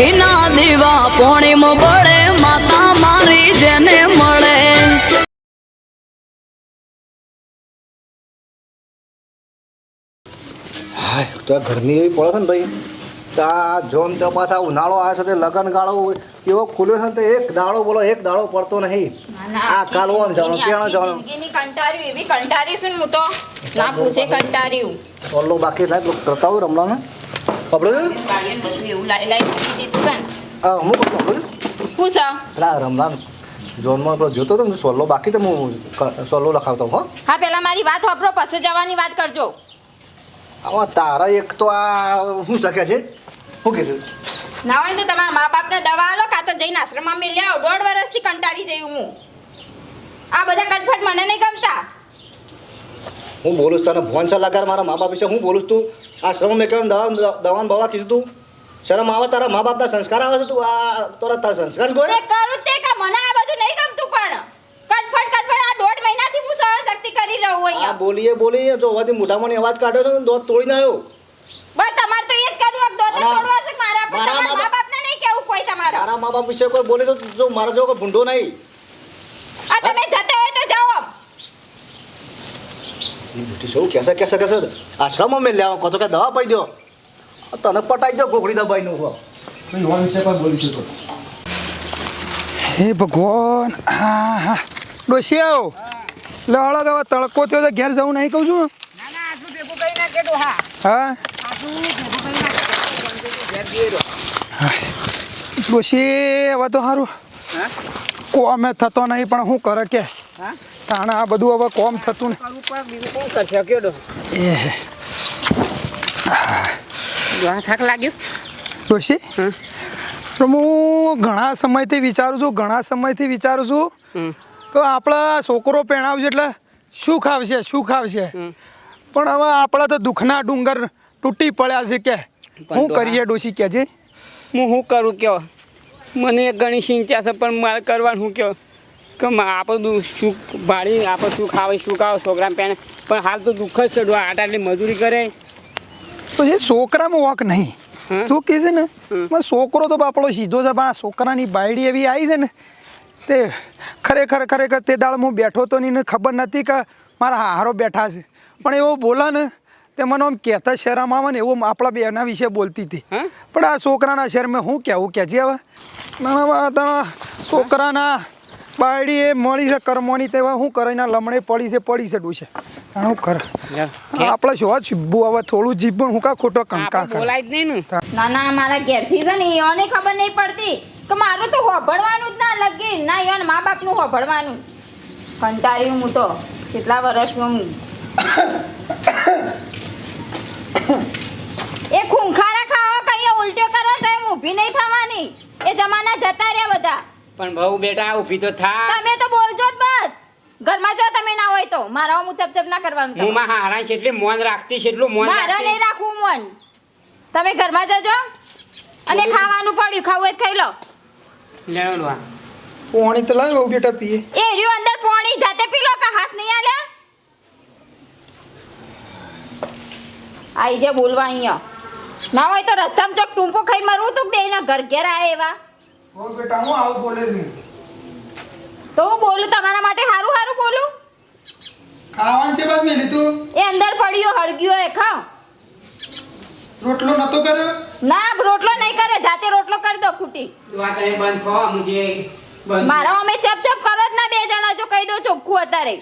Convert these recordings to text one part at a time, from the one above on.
ઘીના દીવા પોણીમ પડે માતા મારી જેને મળે. હાય તો ગરમી એવી પડે છે ને ભાઈ? આ જોન તો પાછા ઉનાળો આવે છે તે લગન ગાળો એવો ખુલ્યો છે ને તો એક દાડો બોલો એક દાડો પડતો નહીં. આ કાલો ઓમ જવાનું ક્યાં જવાનું જિંદગીની એવી કંટાળી છું હું તો. ના પૂછે કંટાળ્યું. ઓલો બાકી થાય તો કરતા હોય રમવાનું? બધું એવું લાઈ દીધું કાન હા હું કરતો આપણે પૂછ પેલા રમવાનું જોનમાં પેલો જોતો ને સોલો બાકી તો હું સોલો લખાવતો હો હા પેલા મારી વાત વાપરો પછી જવાની વાત કરજો આમાં તારા એક તો આ શું શકે છે શું કે ના હોય તો તમારા મા બાપને દવા આલો કાં તો જઈને આશ્રમમાં મેં આવો દોઢ વર્ષથી કંટાળી જઈ હું આ બધા કટફટ મને નહીં ગમતા હું બોલું છું તને ભોન સલાહ મારા મા બાપ વિશે હું બોલું છું તું આ શ્રમ મેં કેમ દવા દવાન બવા કીધું તું. શરમ આવે તારા મા બાપના સંસ્કાર આવે છે તું? આ તારા તારા સંસ્કાર જ ગોય કરું તે કે મને આ બધું નહીં ગમતું પણ. કટફટ કટફટ આ દોઢ મહિનાથી હું સહન શક્તિ કરી રહું આ બોલીએ બોલીએ. જો હોવાથી મોઢામાં અવાજ કાઢ્યો છે દોત તોડીને આવ્યો બસ તમારે તો એ જ કરવું દોતે મારા- તોડવા છે મારા પણ તમારા મા મા બાપને નહીં કેવું કોઈ તમારા? મારા મા બાપ વિશે કોઈ બોલે તો જો મારા જેવો કોઈ ભૂંડો નહીં આ તમે જતે હોય તો જાઓ એ બેટી સૌ કેસે કેસે કેસે આશ્રમમાં મેં લેવા કહો તો કે દવા પાઈ દો તને પટાઈ દો કોકડી દબાઈ નું કોઈ વિશે કોઈ બોલી તો હે ભગવાન હા હા. ડોસી આવો લહળો તો હવે તડકો થયો તો ઘેર જવું નહીં કહું છું. હા? ડોસી હવે તો સારું કોમે થતો નહીં પણ શું કરે કે? તાણે આ બધું હવે કોમ થતું ને થાક લાગ્યું ડોશી તો હું ઘણા સમયથી વિચારું છું ઘણા સમયથી વિચારું છું કે આપણા છોકરો પહેણાવશે એટલે શું ખાવશે શું ખાવશે પણ હવે આપણા તો દુઃખના ડુંગર તૂટી પડ્યા છે કે. હું કરીએ ડોશી કે છે હું શું કરું કયો? મને ઘણી ચિંતા છે પણ મારે કરવાનું હું કયો? કે આપણે શું ભાડી આપણે શું ખાવે શું ખાવ છોકરા પહેણે પણ હાલ તો દુઃખ જ ચડવા આટ આટલી મજૂરી કરે. પછી છોકરામાં વોક નહીં? તું કહે છે ને છોકરો તો બાપડો સીધો છે પણ આ છોકરાની બાયડી એવી આવી છે ને તે ખરેખર ખરેખર તે દાળ હું બેઠો તો નહીં ખબર નથી કે મારા હારો બેઠા છે. પણ એવો બોલા ને તે મને આમ કહેતા શહેરમાં આવે ને એવું આપણા બેના વિશે બોલતી હતી. પણ આ છોકરાના શહેરમાં હું કહેવું કે છે હવે છોકરાના બાયડી એ મળી છે કર્મોની તેવા શું કરે? એના લમણે પડી છે પડી છે ડૂસે હું કરે આપણે શું છીબું હવે થોડું જીભ હું કા ખોટો કંકા બોલાય જ નહીં ને. ના ના મારા ઘેરથી છે ને યોને ખબર નહીં પડતી કે મારું તો હોભળવાનું જ ના લગી. ના યોન મા બાપનું હોભળવાનું. કંટાળ્યું હું તો કેટલા વર્ષનું એ ખૂંખારા ખાવા કઈ ઉલટીઓ કરો તો એમ ઊભી નહીં થવાની. એ જમાના જતા રહ્યા બધા. પણ બહુ બેટા ઊભી તો થા. તમે તો બોલજો જ બસ. ઘરમાં જો તમે ના હોય તો. મારા હું ચપચપ ના કરવાનું હું માં હારા છે એટલે મોન રાખતી છે એટલું મોન મારે નહીં રાખવું મન. તમે ઘરમાં જજો. અને ખાવાનું પડ્યું ખાવું એ ખાઈ લો. લેણો લો આ. તો લાવ બેટા પીએ. એ રહ્યું અંદર પોણી જાતે પી લો કે હાથ નહીં આલે? આઈ જે બોલવા અહીંયા. ના હોય તો રસ્તામાં ચોક ટૂંપો ખાઈ મરવું તું ના ઘર ઘેર આવે એવા? ઓ બેટા હું આવું બોલે છું. તો હું બોલું તમારા માટે હારું સારું બોલું? ખાવાનું છે બાદ મેલી તું એ અંદર પડ્યો હળગ્યો એ ખાવ રોટલો નતો કર્યો? ના રોટલો નહીં કરે જાતે રોટલો કરી દો ખૂટી. દુઆ કરે બંધ થો મુજે મારા અમે ચપ ચપ કરો જ ના બે જણા જો કહી દો ચોખ્ખું અત્યારે.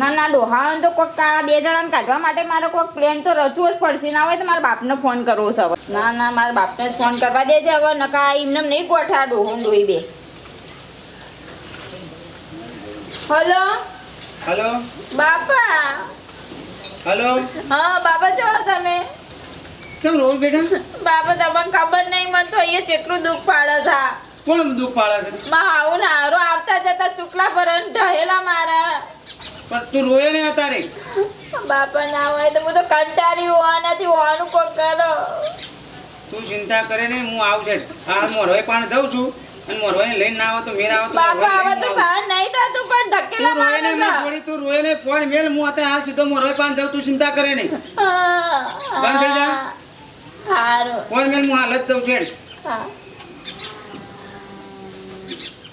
ના ના ડોહાણ તો કોઈક કા બે જણાને કાઢવા માટે મારે કોઈક પ્લેન તો રચવો જ પડશે. ના હોય તો મારા બાપને ફોન કરવો છે હવે. ના ના મારા બાપને જ ફોન કરવા દેજે હવે નકા એમને નહીં ગોઠા ડોહું ડોઈ બે. હલો? હલો? બાપા? હલો? હા બાપા છો તમે? કેમ રોલ બેટા બાપા તમને ખબર નહીં મને તો અહીંયા કેટલું દુઃખ પાડે છે. કોણ દુઃખ પાડે છે? મા આવું ના હારો આવતા જતા ચૂકલા પર ઢહેલા મારા. પણ તું રોય ને અત્યારે? બાપા ના હોય તો હું તો કંટાળી હોવાનાથી હોવાનું કોક કરો? તું ચિંતા કરે ને હું આવું છે. આ મોરવાઈ પાણી દઉં છું અને મોરવાઈને લઈને ના આવો તો મેરા આવો તો બાપા આવે તો સહન નહીં થતું પણ ધકેલા મારે ને મેં થોડી તું રોય ને ફોન મેલ હું અત્યારે હાલ સીધો મોરવાઈ પાણી દઉં તું ચિંતા કરે નહીં. બંધ થઈ જા. સારું ફોન મેલ હું હાલ જ દઉં છું. હા.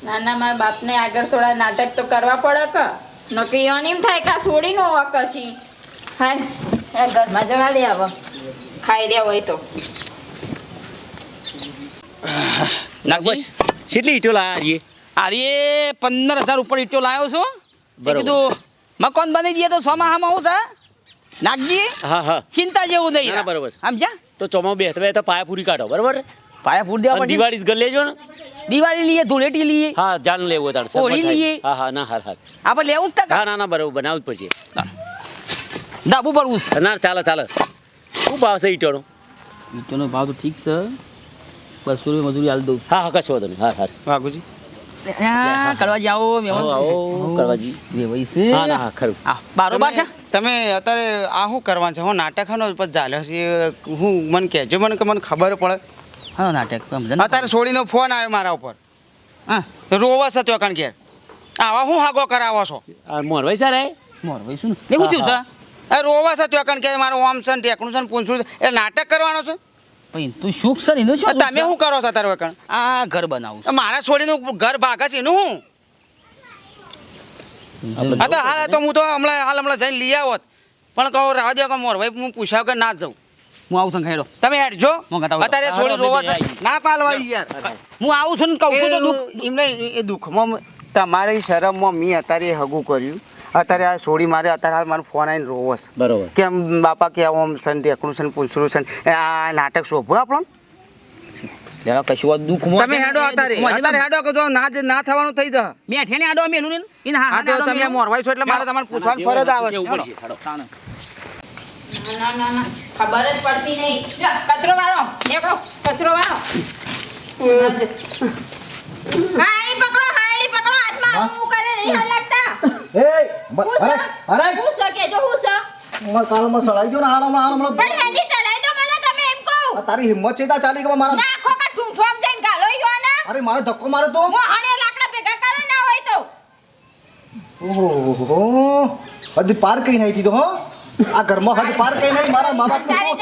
ના ના મારા બાપને આગળ થોડા નાટક તો કરવા પડે કે? નક્કી અનિમ થાય કા છોડી નો કશી હા એ ઘરમાં જવા દે આવો ખાઈ દે હોય તો. નાગભાઈ કેટલી ઈટો લાયા આરીએ? અરે પંદર હજાર ઉપર ઈટો લાવ્યો છો. બરાબર. તો કીધું મકાન બની જઈએ તો સોમાહામાં હું થાય નાગજી હા હા. ચિંતા જેવું નહીં બરોબર. સમજ્યા તો ચોમા બેઠ બે તો પાયા પૂરી કાઢો બરાબર? પાયા ફૂટ દેવા પછી દિવાળી ઘર લેજો ને. દિવાળી લઈએ ધૂળેટી લઈએ હા જાન લેવું હોય તાણ. હોળી લઈએ. હા હા ના હા હાર. આપણે લેવું જ તક હા ના ના બરાબર બનાવવું જ પડશે. દાબુ પડવું છે. ના ચાલે ચાલે. શું ભાવ છે ઈટોનો? ઈટોનો ભાવ તો ઠીક છે. બસો રૂપિયા મજૂરી હાલ દઉં હા હા કશો વાંધો નહીં. હા હા. બાપુજી હા કરવા જાઓ આવો આવો કરવાજી વેવાઈ છે. હા ના હા ખરું. હા બારોબાર છે તમે- અત્યારે આ શું કરવાનું છે? હું નાટક હનો પછી ચાલ્યો છે. હું મને કહેજો મને કે મને ખબર પડે. હા નાટક? અત્યારે છોડીનો ફોન આવ્યો મારા ઉપર. હા. રોવા સત્યો કણ ઘેર આવા હું હાગો કરાવો છો? મોરવાઈ સર એ મોર શું? ને એવું થયું છે? એ રોવસ હતો કણ કે મારો ઓમ છે ને ટેકનું છે ને પૂંછું એ નાટક કરવાનો છે? પણ તું શું છે એનું શું તમે શું કરો છો અત્યારે કણ? આ ઘર બનાવું મારા છોડીનું ઘર ભાગે છે એનું હું? હા તો હાલ તો હું તો હમણાં હાલ હમણાં જઈને લઈ આવત પણ કહો રાહ દો કે મોર ભાઈ હું પૂછાવ કે ના જ જાઉં. હું આવું છું ખેડો તમે હેડજો હું અત્યારે થોડી રોવા છે. ના પાલવાઈ યાર. હું આવું છું ને કહું છું તો દુઃખ એમને એ- દુઃખમાં તમારી શરમમાં મેં અત્યારે હગું કર્યું. અત્યારે આ છોડી મારે અત્યારે હાલ મારો ફોન આવીને રોવો છે. બરોબર. કેમ બાપા કે આમ છે દેખણું છે ને પૂછડું છે ને. આ નાટક શોભો આપણો? જરા કશું આ દુઃખમાં તમે હેડો અત્યારે. અત્યારે હેડો કે જો ના જ- ના થવાનું થઈ જા મેલું ને? એને હા તો તમે મોરવાઈ છો એટલે મારે તમારે પૂછવાની ફરજ આવે છે. કેવું ના ના ના. ખબર જ પડતી નહીં. જા, કચરો વાળો નીકળો કચરો વાળો. હાડી પકડો હાડી પકડો હાથમાં હું? કરે નહીં હાલ લાગતા. એ અરે? અરે. હું સકે જો હું છે? મારા કાલમાં સળાઈ ગયો ને હાલ હમણાં હમણાં. પણ હેજી ચડાઈ દો મને તમે એમ કહો. તારી હિંમત છે તા ચાલી કે મારા. નાખો કા ઠૂંઠું આમ જઈને ગાલો ગયો ને. અરે મારે ધક્કો મારે તો. હું હાણે લાકડા ભેગા કરો ના હોય તો. ઓહો હજી પાર કઈ નહીં કીધું હો. આ ઘરમાં હદ પાર કઈ નહીં મારા મા બાપ ખાવા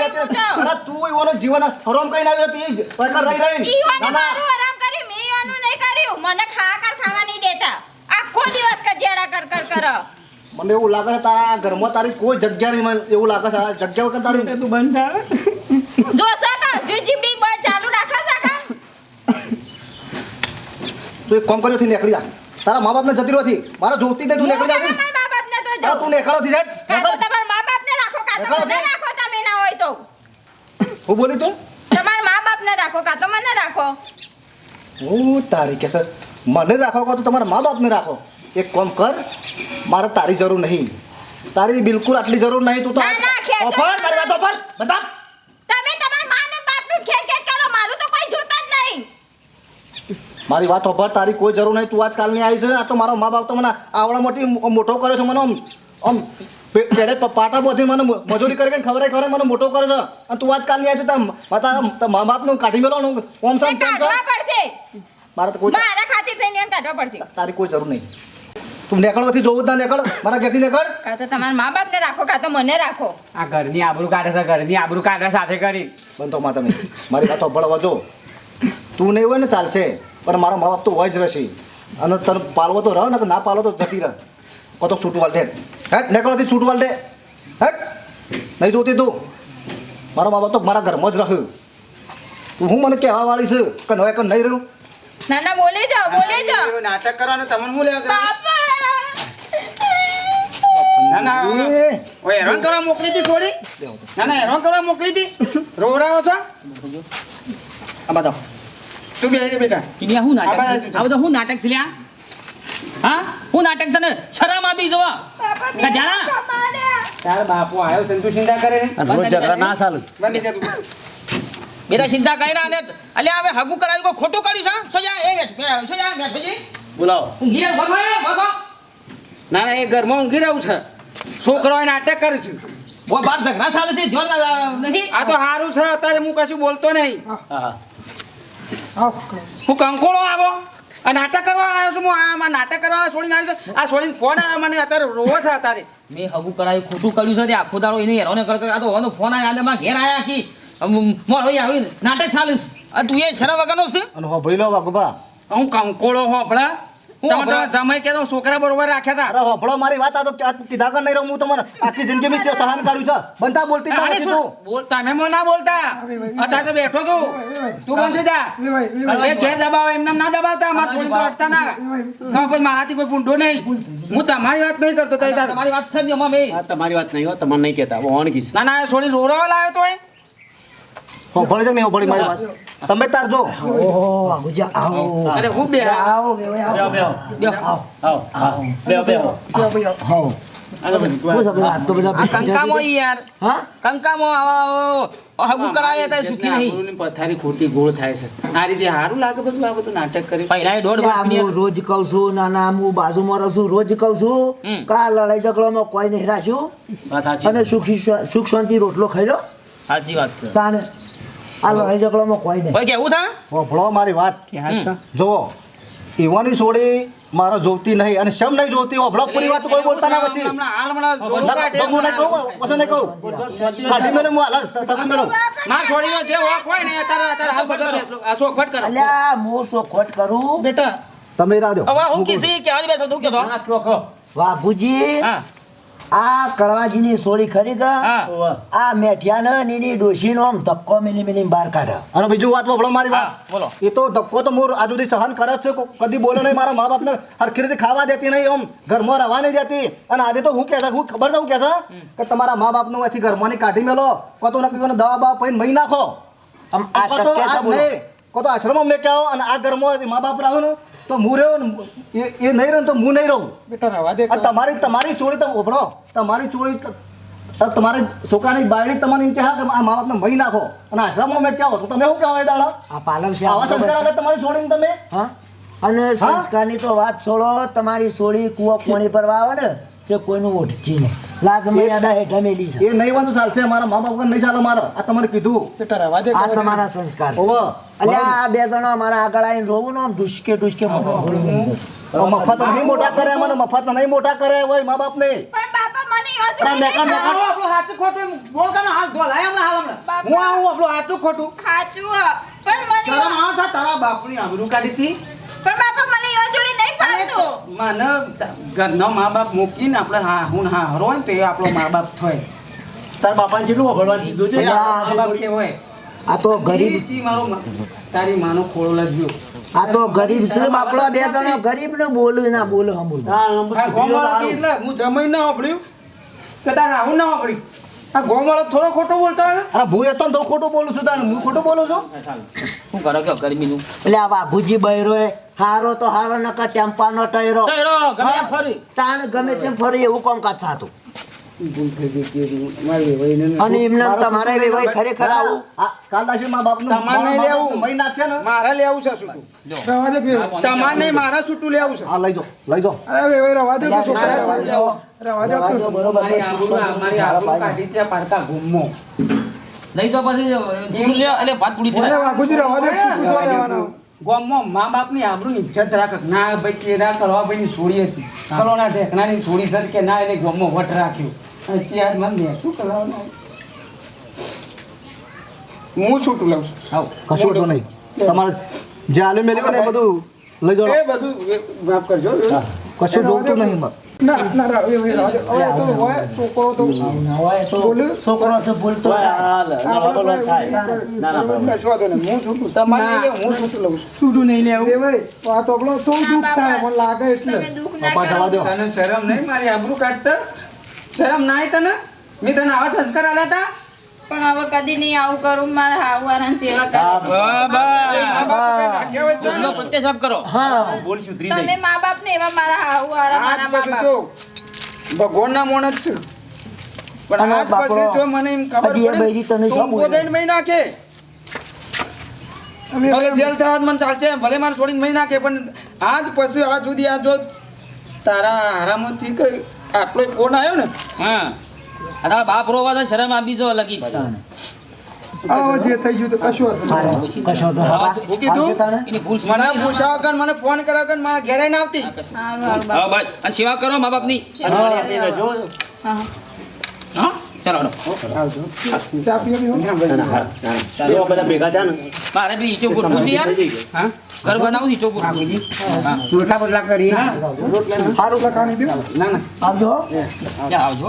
દેતે અરે તું એવાનો જીવન હરામ કઈ આવ્યો તું ઈ પ્રકાર રહી રહી ઈવાને ના, ના. મારું આરામ કર્યું મેં ઈવાનું નહીં કર્યું. મને ખાવા કર ખાવા નહીં દેતા. આખો દિવસ કજેડા કર કર કર. મને એવું લાગે છે તારા ઘરમાં તારી કોઈ જગ્યા નહીં મને એવું લાગે છે આ જગ્યા વગર તારી જો સકા જો જીબડી બળ ચાલુ રાખો સકા. તું એક કામ કર્યો થી નીકળી જા. તારા મા બાપને જતી રહી મારા જોતી નહીં તું નીકળી જા તો જાઉં. તું નેખાળો થી જાય કાં તો તમારા મા બાપને રાખો કાં તો મને રાખો તમે ના હોય તો. હું બોલી તું? તમારા મા બાપને રાખો કા તો મને રાખો. હું તારી કે છે મને રાખો કહો તો તમારા મા બાપને રાખો. એક કામ કર મારે તારી જરૂર નહીં. તારી બિલકુલ આટલી જરૂર નહીં તું તો ના, ના. ઓફર કરવા તો ઓફર. બતા તમે તમારા માને બાપનું ખેલ ખેલ કરો મારું તો કોઈ જોતા જ નહીં મારી વાત ઓફર તારી કોઈ જરૂર નહીં તું આજકાલની આવી છે. આ તો મારો મા બાપ તો મને આવડા મોટી મોટો કર્યો છે મને આમ આમ પેડે પાટા બોધી મને મજૂરી કરી કરીને ખબર ખબર મને મોટો કર્યો છે. અને તું આજકાલની આવી છે તાર તારા મા બાપનું કાઢી મેલો ઓમ એ છે તેમ છે. પડશે. મારા તો કોઈ મારા ખાतिर થઈને એમ કાઢવા પડશે. તારી કોઈ જરૂર નહીં. તું નીકળવાથી જોવું જ ના નેકળ. મારા ઘરથી નીકળ. કા તો તમારા મા બાપને રાખો કા તો મને રાખો. આ ઘરની આબરૂ કાઢે છે ઘરની આબરૂ કાઢે સાથે કરી બંધો માં તમે મારી વાત સાંભળવા જો. તું નહીં હોય ને ચાલશે. પણ મારા મા બાપ તો હોય જ રહેશે. અને તને પાલવો તો રહો ને કે ના પાલવો તો જતી રહ. કો તો છૂટવાલ દે. હેટ નીકળવાથી છૂટવાલ દે. હેટ નહીં જોતી તું. મારો મા બાપ તો મારા ઘરમાં જ રહ. તું હું મને કહેવા વાળી છું કે નવે કે નહીં રહ્યું ના ના બોલે જાઓ બોલે જાઓ. નાટક કરવાનું તમને હું લેવા બાપા. ના ના ઓય હેરાન કરવા મોકલી હતી થોડી. ના ના હેરાન કરવા મોકલી હતી રોવરાવો છો. આ બતાવો તું બેહી બેટા. કિનિયા હું નાટક આ બધા હું નાટક છે લ્યા? હા? હું નાટક તને શરમ આપી જોવા? ગજાના તાર બાપુ આવ્યો છે તું ચિંતા કરે રોજ ઝઘડા ના ચાલુ. બંધ જા તું. બેટા ચિંતા કઈ ના ને અલ્યા હવે હગું કરાવી કોઈ ખોટું કર્યું છે સોજા એ સોજા બેઠ બોલાવો. ઊંઘી ના ના એ ઘરમાં ઊંઘી રહ્યું છે. છોકરો નાટક કરે છે. વો બાર ઝઘડા ચાલે છે ધ્યાન નહીં. આ તો સારું છે અત્યારે હું કશું બોલતો નહીં. હા હા. હું કંકોળો આવો. આ નાટક કરવા આવ્યો છું. હું આ માં નાટક કરવા છોડીને આવ્યો છું. આ છોડીને ફોન આવ્યો મને અત્યારે રોવો છે અત્યારે. મેં હગું કરાયું ખોટું કર્યું છે. તે આખો દાડો એને હેરાને કર કર- આ તો હોનો ફોન આવ્યા. અને મારા ઘેર આવ્યા આખી મોર હોય આવી નાટક ચાલીશ આ તું એ શરમ વગરનો છે? અને હો ભાઈ લો વાઘુબા હું કંકોળો હોભળા હું તમે? તો જમાઈ કે છોકરા બરોબર રાખ્યા હતા અરે હોભળો મારી વાત આ તો કીધા કર નહીં રહું હું તમને આખી જિંદગી મેં સહન કર્યું છે. બનતા બોલતી આને નથી તું. બોલ તમે ના બોલતા? અત્યારે તો બેઠો છું. તું બંધ જા. એ ઘેર દબાવો એમને ના દબાવતા મારા છોડીને તો અડતા ના. પછી મારાથી કોઈ પૂંઢો નહીં. હું તમારી વાત નહીં કરતો તમારી વાત છે ને તમારી વાત નહીં હો તમારે નહીં કહેતા. ના ના છોડી રોરાવા લાવ્યો તો એ હોભળી છે મેં હોભળી મારી વાત. તમે તાર જો. અરે હું બે આવો કંકામો આવો. બે આવો. આવા. આવો બે તો સુખી નહીં. આબરૂની ખોટી ગોળ થાય છે. આ રીતે સારું લાગે બધું આ બધું નાટક કરી? પહેલા દોઢ આ વર્ષની હું રોજ કહું છું નાના હું બાજુમાં રહું છું રોજ કહું છું કા લડાઈ ઝઘડામાં કોઈ નહીં રાખ્યું? અને સુખી સુખ શાંતિ રોટલો ખાઈ લો. સાચી વાત છે. તાને આ લડાઈ ઝઘડામાં કોઈ નહીં કે કેવું થાય હોભળો મારી વાત. જુઓ એવાની છોડી મારો જોતી નહીં અને શમ નહીં જોતી હોભળો પૂરી વાત કોઈ બોલતા ના પછી. હાલ હું નહીં કહું પછી નહીં કહું. કાઢી મેલે હું હાલ તમે મેળવું ના છોડીનો જે વોક હોય ને અત્યારે અત્યારે હાલ બધો આ ચોખવટ કરો. અલ્યા હું શોખવટ કરું? બેટા. તમે રાજો હવે હું કીધી કહેવાની બેસો તું કે ના, કહો, કહો. હા. આ કડવાજીની સોળી ખરી કા? આ મેઠિયા મેઠિયાને નીની ડોશીનો આમ ધક્કો મિલી મિલી બહાર કાઢે. અને બીજું વાત બોલો મારી વાત. બોલો. એ તો ધક્કો તો મોર આજુ સુધી સહન કરે જ છું. કદી બોલે નહીં મારા મા બાપ ને હરખી રીતે ખાવા દેતી નહીં આમ ઘરમાં રહેવા નહીં દેતી. અને આજે તો હું કે હું ખબર હું કે છે? કે તમારા મા બાપનું અહીંથી ઘરમાંથી કાઢી મેલો. કો તો નક્કી દવા બવા પૈન મહી નાખો. આમ આ શક્ય છે બોલો. કો તો આશ્રમ મેં કહો અને આ ઘરમાં મા બાપ રાહુ ને. તો હું રહ્યો ને એ એ નહીં રહ્યો તો હું નહીં રહું. બેટા રવા દે તમારી તમારી ચોરી તમે ઓભળો તમારી ચોરી તમારે છોકરાની બાયડી તમારી નીચે હા કે આ મા બાપને મહી નાખો. અને આશ્રમમાં મેં કહો તો તમે શું કહો એ દાડા? આ પાલન છે આવા સંસ્કાર આગળ તમારી છોડીને તમે? હા? અને સંસ્કારની તો વાત છોડો તમારી સોળી કુવા પાણી ભરવા આવે ને તે કોઈનું ઓઢતી નહીં. લાગ મર્યાદા હેઠળ મેલી છે. એ નહીં વાનું ચાલશે મારા મા બાપ નહીં ચાલે મારે. આ તમારે કીધું. બેટા રવા દે આ તમારા સંસ્કાર ઓવો અલ્યા આ બે જણો મારા આગળ આવીને રોવું ને આમ ઢુસકે મફત નહીં મોટા કરે મને મફત નહીં મોટા કરે હોય મા બાપ ને પણ બાપા મને યો આ નેકળ, નેકળ. આપણું આપણું ખોટું બોલ કાનો હાથ ધોલાય હમણાં હાલ હમણાં. હું આવું આપણું હાચું ખોટું? ખાચું પણ મને શરમ આવે તારા બાપની આબરૂ કાઢી હતી. પણ બાપા મને યો મને ઘરનો મા બાપ મૂકીને આપણે હા હું હા હરો હોય ને તો એ આપણો મા બાપ થાય. તાર બાપાને કેટલું વગડવા દીધું છે? મા બાપ કે હોય આ તો ગરીબ મારો તારી માનો ખોળો લાગ્યો. આ તો ગરીબ છે આપણો બે જણા ગરીબ ને બોલું ના બોલું હમું હા. એટલે હું જમાઈ ના સાંભળ્યું કે તાર આવું ના સાંભળ્યું આ ગોમાળો થોડો ખોટો બોલતો હોય અરે ભૂ એ તો ખોટું બોલું છું તાણે હું ખોટો બોલું છું? શું કરો કયો ગરમીનું? એટલે આ વાઘુજી બૈરો એ હારો તો હારો નકર ટેમ્પાનો ટયરો. ટયરો, ગમે ફરી. તાણ ગમે તેમ ફરી એવું કોમ કાચા હતી અને એમને તમારે ભાઈ ખરેખર આવું. આ કાલ મા બાપનું? તમારે લેવું. મહી નાખશે ને. મારે લેવું છે છૂટું. રવા દે તમારે નહીં મારા સુટું લેવું છે. આ લઈ લઈ અરે રવા દે રવા દે બરોબર મારી આબરૂ મારી આબરૂ કાઢી ત્યાં પાડતા ગુમો નહીં તો પછી જીવ લે એટલે વાત પૂરી થઈ વાઘુજી રવા દે છૂટવા રહેવાના ગામમાં મા બાપની આબરૂની ઇજ્જત રાખ. ના ભાઈ કે ના કરવા ભાઈની છોડી હતી. કલોના ઢેકણાની છોડી છે કે ના એને ગામમાં વટ રાખ્યો. શું હું છૂટું લઉં છું. કશું તો નહીં. તમારે જે આલુ મેલી ને એ બધું લઈ જાઓ. એ બધું માફ કરજો. કશું જોતું નહીં. મારે. ના ના રા- વે વે રવા દે હવે તો છોકરો ના? છોકરો છે ભૂલતો ના. ના, ના, ને હું છૂટું તમારે હું છૂટું લઉં છું. છૂટું નહીં લેવું. એ ભાઈ આ તો આપણો તો દુઃખ થાય મને લાગે એટલે. તમે દુઃખ ના પપ્પા જવા દો. તને શરમ નહીં મારી આબરૂ કાઢતા? શરમ ના આવી તને? મેં તને આવા સંસ્કાર આલ્યા હતા પણ હવે કદી નહીં આવું કરું મારે આવવાના સેવા કરે પ્રત્યાશાપ કરો. બોલ સુધરી તમે મા બાપ ને એવા મારા આવવાના આજ મારા મા બાપ. જો ભગવાનના મોણ જ છે. પણ આજ પછી જો મને એમ ખબર પડે તને શું બોલે? મહી નાખે. ભલે જેલ થવા મને ચાલશે ભલે મારે છોડીને મહી નાખે પણ આજ પછી આજ સુધી આ જો તારા આરામથી કઈ આટલો ફોન આવ્યો ને? હા. તારા બાપ રોવા તો શરમ આપી જો લગી આવો જે થઈ ગયું તો કશું હતું. કશો તો બાબા હું કીધું? એની ભૂલ મને પૂછાવ કર મને ફોન કર્યા કર મારા ઘેરે ના આવતી. હા બસ. અને સેવા કરો મા બાપની. હા. ચાલો ચા પીઓ પીઓ ચાલો બધા ભેગા થયા ને. મારે બી ઈચો ગોઠવું છે યાર. હા? ઘર બનાવું ઈચો ગોઠવું હા. રોટલા બોટલા કરી ના ના. આવજો આવજો?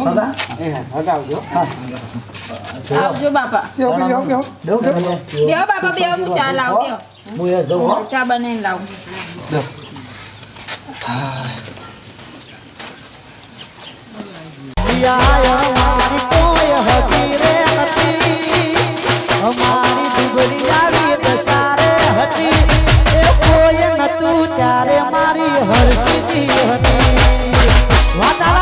આવજો બાપા. બાપા હું ચા લાવ બેહો હું એ જઉં હો. ચા બનાવીને લાવું. ત્યારે મારી હરસિંહ હતી વાતાવરણ